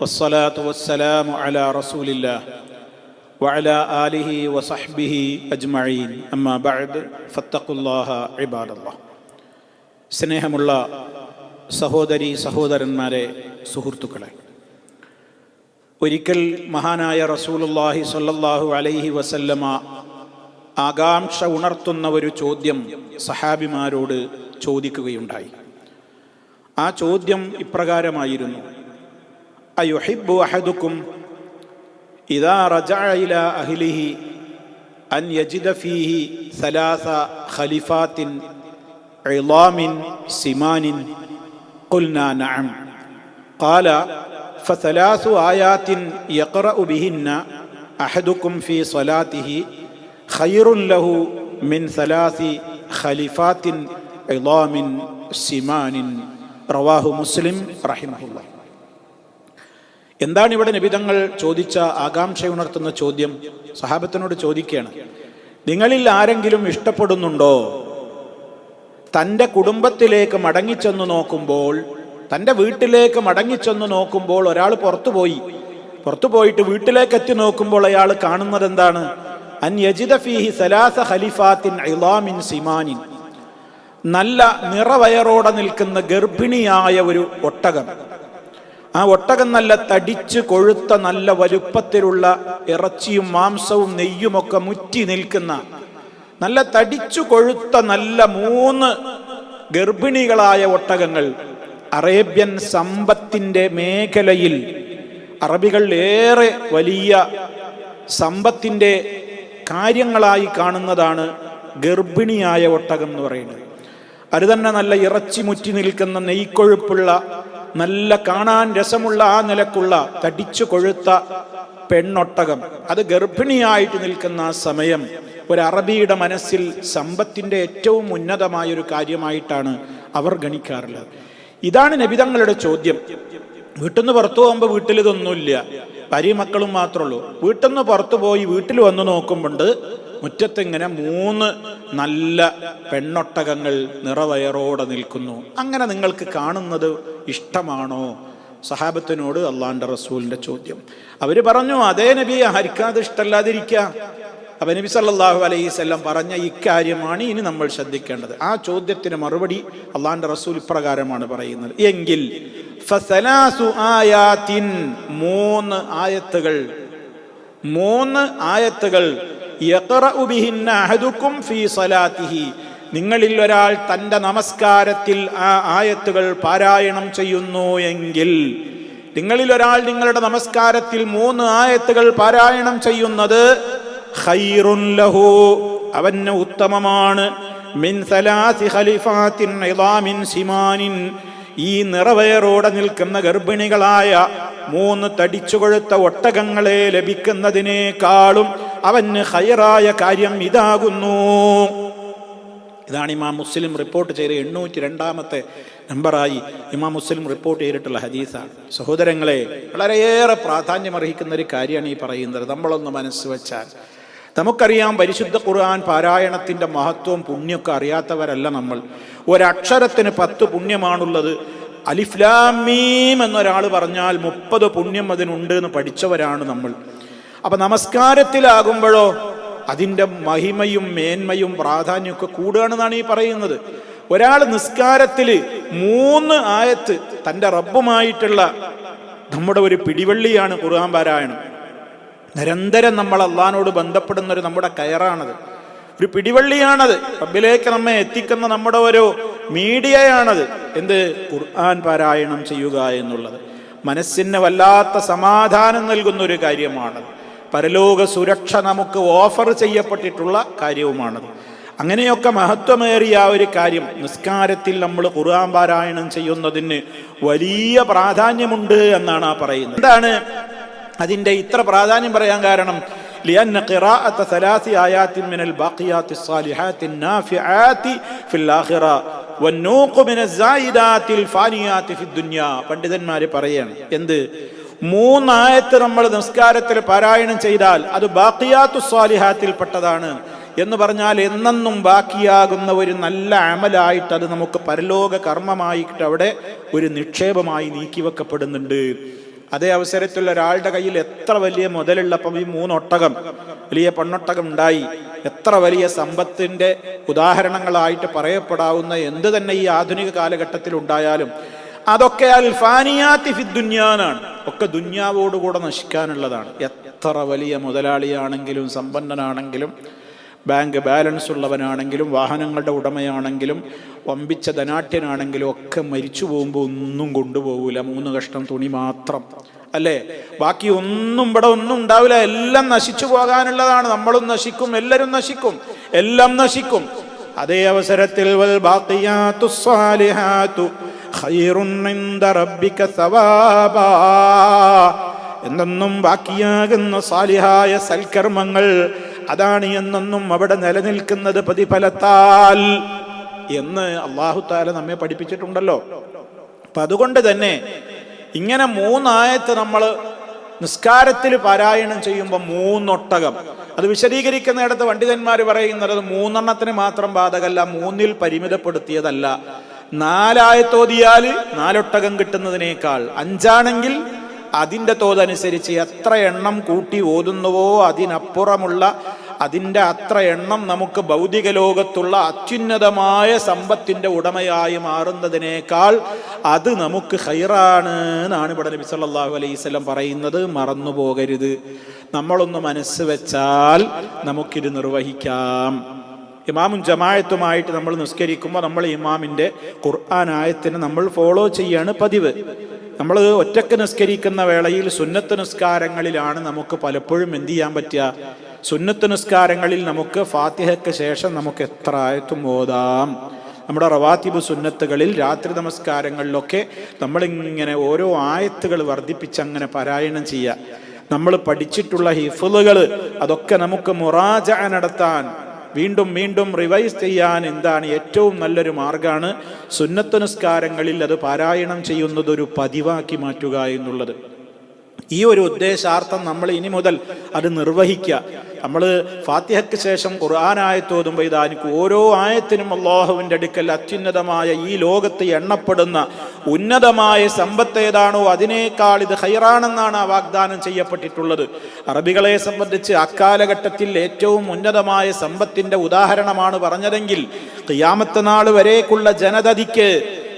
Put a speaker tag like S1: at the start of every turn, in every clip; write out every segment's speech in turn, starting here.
S1: والصلاة والسلام على رسول الله وعلى آله وصحبه أجمعين أما بعد فاتقوا الله عباد الله സ്നേഹമുള്ള സഹോദരി സഹോദരന്മാരെ സുഹൃത്തുക്കളെ ഒരിക്കൽ മഹാനായ റസൂലുള്ളാഹി സ്വല്ലല്ലാഹു അലൈഹി വസല്ലമ ആകാംക്ഷ ഉണർത്തുന്ന ഒരു ചോദ്യം സഹാബിമാരോട് ചോദിക്കുകയുണ്ടായി ആ ചോദ്യം ഇപ്രകാരമായിരുന്നു أيحب أحدكم إذا رجع إلى أهله أن يجد فيه ثلاث خليفات عظام سمان؟ قلنا نعم. قال فثلاث آيات يقرأ بهن أحدكم في صلاته خير له من ثلاث خليفات عظام سمان. رواه مسلم رحمه الله. എന്താണ് ഇവിടെ നിബിതങ്ങൾ ചോദിച്ച ആകാംക്ഷയുണർത്തുന്ന ചോദ്യം? സഹാബത്തിനോട് ചോദിക്കുകയാണ്. നിങ്ങളിൽ ആരെങ്കിലും ഇഷ്ടപ്പെടുന്നുണ്ടോ? തന്റെ കുടുംബത്തിലേക്ക് മടങ്ങിച്ചെന്ന് നോക്കുമ്പോൾ തന്റെ വീട്ടിലേക്ക് മടങ്ങിച്ചെന്ന് നോക്കുമ്പോൾ ഒരാൾ പുറത്തു പോയി. പുറത്തു പോയിട്ട് വീട്ടിലേക്ക് എത്തി നോക്കുമ്പോൾ അയാൾ കാണുന്നത് എന്താണ്? അൻ യജിദ ഫീഹി സലാസ ഇലാമിൻ സിമാനിൻ. നല്ല നിറവയറോടെ നിൽക്കുന്ന ഗർഭിണിയായ ഒരു ഒട്ടകം. ആ ഒട്ടകം നല്ല തടിച്ച് കൊഴുത്ത നല്ല വലുപ്പത്തിലുള്ള ഇറച്ചിയും മാംസവും നെയ്യുമൊക്കെ മുറ്റി നിൽക്കുന്ന നല്ല തടിച്ചു കൊഴുത്ത നല്ല മൂന്ന് ഗർഭിണികളായ ഒട്ടകങ്ങൾ അറേബ്യൻ സമ്പത്തിന്റെ മേഖലയിൽ അറബികൾ ഏറെ വലിയ സമ്പത്തിന്റെ കാര്യങ്ങളായി കാണുന്നതാണ് ഗർഭിണിയായ ഒട്ടകം എന്ന് പറയുന്നത്. അത് തന്നെ നല്ല ഇറച്ചി മുറ്റി നിൽക്കുന്ന നെയ്ക്കൊഴുപ്പുള്ള നല്ല കാണാൻ രസമുള്ള ആ നിലക്കുള്ള തടിച്ചു കൊഴുത്ത പെണ്ണൊട്ടകം. അത് ഗർഭിണിയായിട്ട് നിൽക്കുന്ന ആ സമയം ഒരു അറബിയുടെ മനസ്സിൽ സമ്പത്തിന്റെ ഏറ്റവും ഉന്നതമായ ഒരു കാര്യമായിട്ടാണ് അവർ ഗണിക്കാറുള്ളത്. ഇതാണ് നബിതങ്ങളുടെ ചോദ്യം. വീട്ടിൽ നിന്ന് പുറത്തു പോകുമ്പോൾ വീട്ടിൽ ഇതൊന്നുമില്ല ഭാര്യ മക്കളും മാത്രമേ ഉള്ളൂ. വീട്ടിൽ നിന്ന് പുറത്തു പോയി വീട്ടിൽ വന്നു നോക്കുമ്പോണ്ട് മുറ്റത്ത് ഇങ്ങനെ മൂന്ന് നല്ല പെണ്ണൊട്ടകങ്ങൾ നിറവയറോടെ നിൽക്കുന്നു. അങ്ങനെ നിങ്ങൾക്ക് കാണുന്നത് ഇഷ്ടമാണോ? സഹാബത്തിനോട് അള്ളാന്റെ റസൂലിന്റെ ചോദ്യം. അവർ പറഞ്ഞു അതേ നബി ഹരിക്കാതെ ഇഷ്ടമല്ലാതിരിക്കുക അപ്പൊ നബി സല്ലാഹു അലൈഹി സ്വല്ലം പറഞ്ഞ ഇക്കാര്യമാണ് ഇനി നമ്മൾ ശ്രദ്ധിക്കേണ്ടത്. ആ ചോദ്യത്തിന് മറുപടി അള്ളാന്റെ റസൂൽ ഇപ്രകാരമാണ് പറയുന്നത്. എങ്കിൽ മൂന്ന് ആയത്തുകൾ മൂന്ന് ആയത്തുകൾ നിങ്ങളിൽ ഒരാൾ തന്റെ നമസ്കാരത്തിൽ ആ ആയത്തുകൾ പാരായണം ചെയ്യുന്നു എങ്കിൽ നിങ്ങളിൽ ഒരാൾ നിങ്ങളുടെ നമസ്കാരത്തിൽ മൂന്ന് ആയത്തുകൾ പാരായണം ചെയ്യുന്നത് ലഹു അവന് ഉത്തമമാണ്. മിൻ സലാസി സിമാനിൻ ഈ നിറവേറോടെ നിൽക്കുന്ന ഗർഭിണികളായ മൂന്ന് തടിച്ചുകൊഴുത്ത ഒട്ടകങ്ങളെ ലഭിക്കുന്നതിനേക്കാളും അവന് ഹയറായ കാര്യം ഇതാകുന്നു. ഇതാണ് ഇമാം മുസ്ലിം റിപ്പോർട്ട് ചെയ്ത എണ്ണൂറ്റി രണ്ടാമത്തെ നമ്പറായി ഇമാം മുസ്ലിം റിപ്പോർട്ട് ചെയ്തിട്ടുള്ള ഹദീസാണ്. സഹോദരങ്ങളെ വളരെയേറെ പ്രാധാന്യമർഹിക്കുന്ന ഒരു കാര്യമാണ് ഈ പറയുന്നത്. നമ്മളൊന്ന് മനസ്സ് വെച്ചാൽ നമുക്കറിയാം പരിശുദ്ധ ഖുർആൻ പാരായണത്തിന്റെ മഹത്വവും പുണ്യമൊക്കെ അറിയാത്തവരല്ല നമ്മൾ. ഒരക്ഷരത്തിന് പത്ത് പുണ്യമാണുള്ളത്. അലിഫ്ലാമീം എന്നൊരാൾ പറഞ്ഞാൽ മുപ്പത് പുണ്യം അതിനുണ്ട് എന്ന് പഠിച്ചവരാണ് നമ്മൾ. അപ്പൊ നമസ്കാരത്തിലാകുമ്പോഴോ അതിന്റെ മഹിമയും മേന്മയും പ്രാധാന്യമൊക്കെ കൂടുകയാണെന്നാണ് ഈ പറയുന്നത്. ഒരാൾ നിസ്കാരത്തിൽ മൂന്ന് ആയത്ത് തന്റെ റബ്ബുമായിട്ടുള്ള നമ്മുടെ ഒരു പിടിവള്ളിയാണ് ഖുർആൻ പാരായണം. നിരന്തരം നമ്മൾ അള്ളഹാനോട് ബന്ധപ്പെടുന്ന ഒരു നമ്മുടെ കയറാണത്. ഒരു പിടിവള്ളിയാണത്. റബ്ബിലേക്ക് നമ്മെ എത്തിക്കുന്ന നമ്മുടെ ഒരു മീഡിയയാണത്. എന്ത്? ഖുർആൻ പാരായണം ചെയ്യുക എന്നുള്ളത്. മനസ്സിന് വല്ലാത്ത സമാധാനം നൽകുന്ന ഒരു കാര്യമാണത്. പരലോക സുരക്ഷ നമുക്ക് ഓഫർ ചെയ്യപ്പെട്ടിട്ടുള്ള കാര്യവുമാണത് അങ്ങനെയൊക്കെ മഹത്വമേറിയ ആ ഒരു കാര്യം നിസ്കാരത്തിൽ നമ്മൾ ഖുർആൻ പാരായണം ചെയ്യുന്നതിന് വലിയ പ്രാധാന്യമുണ്ട് എന്നാണ് ആ പറയുന്നത് എന്താണ് അതിൻ്റെ ഇത്ര പ്രാധാന്യം പറയാൻ കാരണം لأن قراءة ثلاث آيات من الباقيات الصالحات النافعات في الآخرة والنوق من الزائدات الفانيات في الدنيا പണ്ഡിതന്മാര് പറയാണ് എന്ത് മൂന്നായത്ത് നമ്മൾ നിസ്കാരത്തിൽ പാരായണം ചെയ്താൽ അത് ബാക്കിയാത്തു സ്വാലിഹാത്തിൽ പെട്ടതാണ് എന്ന് പറഞ്ഞാൽ എന്നെന്നും ബാക്കിയാകുന്ന ഒരു നല്ല അമലായിട്ട് അത് നമുക്ക് പരലോക കർമ്മമായിട്ട് അവിടെ ഒരു നിക്ഷേപമായി നീക്കിവെക്കപ്പെടുന്നുണ്ട് അതേ അവസരത്തിൽ ഒരാളുടെ കയ്യിൽ എത്ര വലിയ മുതലുള്ളപ്പം ഈ മൂന്നൊട്ടകം വലിയ പെണ്ണൊട്ടകം ഉണ്ടായി. എത്ര വലിയ സമ്പത്തിന്റെ ഉദാഹരണങ്ങളായിട്ട് പറയപ്പെടാവുന്ന എന്ത് തന്നെ ഈ ആധുനിക കാലഘട്ടത്തിൽ ഉണ്ടായാലും അതൊക്കെ അൽഫാനിയാത്തി ഫിദ്ദുന്യാനാണ് ഒക്കെ ദുന്യാവോടുകൂടെ നശിക്കാനുള്ളതാണ്. എത്ര വലിയ മുതലാളിയാണെങ്കിലും സമ്പന്നനാണെങ്കിലും ബാങ്ക് ബാലൻസ് ഉള്ളവനാണെങ്കിലും വാഹനങ്ങളുടെ ഉടമയാണെങ്കിലും വമ്പിച്ച ധനാട്യനാണെങ്കിലും ഒക്കെ മരിച്ചു പോകുമ്പോൾ ഒന്നും കൊണ്ടുപോകൂല. മൂന്ന് കഷ്ണം തുണി മാത്രം. അല്ലേ? ബാക്കി ഒന്നും ഇവിടെ ഒന്നും ഉണ്ടാവില്ല. എല്ലാം നശിച്ചു പോകാനുള്ളതാണ്. നമ്മളും നശിക്കും എല്ലാവരും നശിക്കും എല്ലാം നശിക്കും. അതേ അവസരത്തിൽ വൽ എന്നെന്നും ബാക്കിയാകുന്ന സാലിഹായ സൽക്കർമ്മങ്ങൾ അതാണ് എന്നെന്നും അവിടെ നിലനിൽക്കുന്നത് പ്രതിഫലത്താൽ എന്ന് അള്ളാഹു താല നമ്മെ പഠിപ്പിച്ചിട്ടുണ്ടല്ലോ. അപ്പൊ അതുകൊണ്ട് തന്നെ ഇങ്ങനെ മൂന്നായത്ത് നമ്മൾ നിസ്കാരത്തിൽ പാരായണം ചെയ്യുമ്പോൾ മൂന്നൊട്ടകം. അത് വിശദീകരിക്കുന്നിടത്ത് പണ്ഡിതന്മാർ പറയുന്നത് മൂന്നെണ്ണത്തിന് മാത്രം ബാധകല്ല മൂന്നിൽ പരിമിതപ്പെടുത്തിയതല്ല. നാലായത്തോതിയാൽ നാലൊട്ടകം കിട്ടുന്നതിനേക്കാൾ അഞ്ചാണെങ്കിൽ അതിന്റെ തോതനുസരിച്ച് എത്ര എണ്ണം കൂട്ടി ഓതുന്നുവോ അതിനപ്പുറമുള്ള അതിന്റെ അത്ര എണ്ണം നമുക്ക് ഭൗതിക ലോകത്തുള്ള അത്യുന്നതമായ സമ്പത്തിന്റെ ഉടമയായി മാറുന്നതിനേക്കാൾ അത് നമുക്ക് ഹൈറാണ് എന്നാണ് ഇവിടെ നബി സല്ലാഹു അലൈഹി വസല്ലം പറയുന്നത്. മറന്നു പോകരുത്. നമ്മളൊന്ന് മനസ്സ് വെച്ചാൽ നമുക്കിത് നിർവഹിക്കാം. ഇമാമും ജമായത്തുമായിട്ട് നമ്മൾ നിസ്കരിക്കുമ്പോൾ നമ്മൾ ഇമാമിന്റെ ആയത്തിനെ നമ്മൾ ഫോളോ ചെയ്യാണ് പതിവ്. നമ്മൾ ഒറ്റയ്ക്ക് നിസ്കരിക്കുന്ന വേളയിൽ സുന്നത്ത് നിസ്കാരങ്ങളിലാണ് നമുക്ക് പലപ്പോഴും എന്ത് ചെയ്യാൻ പറ്റുക? സുന്നത്ത് നിസ്കാരങ്ങളിൽ നമുക്ക് ഫാത്തിഹയ്ക്ക് ശേഷം നമുക്ക് എത്ര ആയത്തും ഓതാം. നമ്മുടെ റവാത്തിബ് സുന്നത്തുകളിൽ രാത്രി നമസ്കാരങ്ങളിലൊക്കെ നമ്മളിങ്ങനെ ഓരോ ആയത്തുകൾ വർദ്ധിപ്പിച്ച് അങ്ങനെ പാരായണം ചെയ്യുക. നമ്മൾ പഠിച്ചിട്ടുള്ള ഹിഫുലുകൾ അതൊക്കെ നമുക്ക് മുറാജ നടത്താൻ വീണ്ടും വീണ്ടും റിവൈസ് ചെയ്യാൻ എന്താണ് ഏറ്റവും നല്ലൊരു മാർഗമാണ് സുന്നത്ത് നിസ്കാരങ്ങളിൽ അത് പാരായണം ചെയ്യുന്നത് ഒരു പതിവാക്കി മാറ്റുക എന്നുള്ളത്. ഈ ഒരു ഉദ്ദേശാർത്ഥം നമ്മൾ ഇനി മുതൽ അത് നിർവഹിക്കുക. നമ്മൾ ഫാത്തിഹയ്ക്ക് ശേഷം ഖുർആാനായത്തോതുമ്പോൾ തോതുമ്പോൾ ഇതാനിക്ക് ഓരോ ആയത്തിനും അള്ളാഹുവിന്റെ അടുക്കൽ അത്യുന്നതമായ ഈ ലോകത്ത് എണ്ണപ്പെടുന്ന ഉന്നതമായ സമ്പത്ത് ഏതാണോ അതിനേക്കാൾ ഇത് ഹൈറാണെന്നാണ് ആ വാഗ്ദാനം ചെയ്യപ്പെട്ടിട്ടുള്ളത്. അറബികളെ സംബന്ധിച്ച് അക്കാലഘട്ടത്തിൽ ഏറ്റവും ഉന്നതമായ സമ്പത്തിന്റെ ഉദാഹരണമാണ് പറഞ്ഞതെങ്കിൽ ഖിയാമത്ത് നാൾ വരേക്കുള്ള ജനതതിക്ക്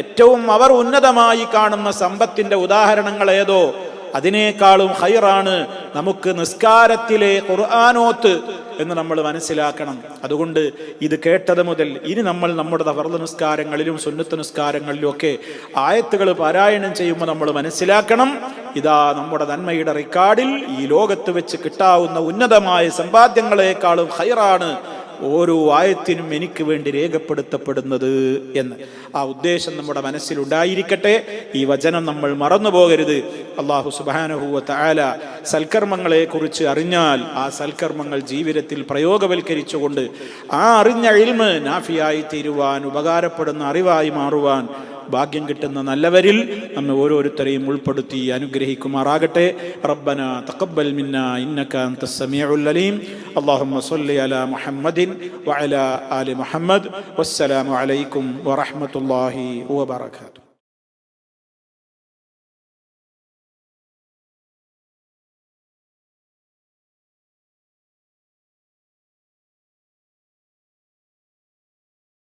S1: ഏറ്റവും അവർ ഉന്നതമായി കാണുന്ന സമ്പത്തിന്റെ ഉദാഹരണങ്ങൾ ഏതോ അതിനേക്കാളും ഹൈറാണ് നമുക്ക് നിസ്കാരത്തിലെ ഖുർആാനോത്ത് എന്ന് നമ്മൾ മനസ്സിലാക്കണം. അതുകൊണ്ട് ഇത് കേട്ടത് മുതൽ ഇനി നമ്മൾ നമ്മുടെ വർദ്ധ നിസ്കാരങ്ങളിലും സുന്നത്ത് നിസ്കാരങ്ങളിലും ഒക്കെ ആയത്തുകൾ പാരായണം ചെയ്യുമ്പോൾ നമ്മൾ മനസ്സിലാക്കണം. ഇതാ നമ്മുടെ നന്മയുടെ റെക്കാർഡിൽ ഈ ലോകത്ത് വെച്ച് കിട്ടാവുന്ന ഉന്നതമായ സമ്പാദ്യങ്ങളെക്കാളും ഹൈറാണ് ഓരോ ആയത്തിനും എനിക്ക് വേണ്ടി രേഖപ്പെടുത്തപ്പെടുന്നത് എന്ന്. ആ ഉദ്ദേശം നമ്മുടെ മനസ്സിലുണ്ടായിരിക്കട്ടെ. ഈ വചനം നമ്മൾ മറന്നു പോകരുത് അള്ളാഹു സുബാനഹുവ താല സൽക്കർമ്മങ്ങളെ കുറിച്ച് അറിഞ്ഞാൽ ആ സൽക്കർമ്മങ്ങൾ ജീവിതത്തിൽ പ്രയോഗവൽക്കരിച്ചുകൊണ്ട് ആ അറിഞ്ഞ ഇൽമ് നാഫിയായി തീരുവാൻ ഉപകാരപ്പെടുന്ന അറിവായി മാറുവാൻ ഭാഗ്യം കിട്ടുന്ന നല്ലവരിൽ നമ്മെ ഓരോരുത്തരെയും ഉൾപ്പെടുത്തി അനുഗ്രഹിക്കുമാറാകട്ടെ. റബ്ബന തഖബ്ബൽ മിന്ന ഇന്നക അൻത സമീഉൽ അലീം. അല്ലാഹുമ്മ അലാ മുഹമ്മദിൻ വഅലാ ആലി മുഹമ്മദ്. വസ്സലാമു അലൈക്കും വറഹ്മത്തുള്ളാഹി വബറകാതുഹു.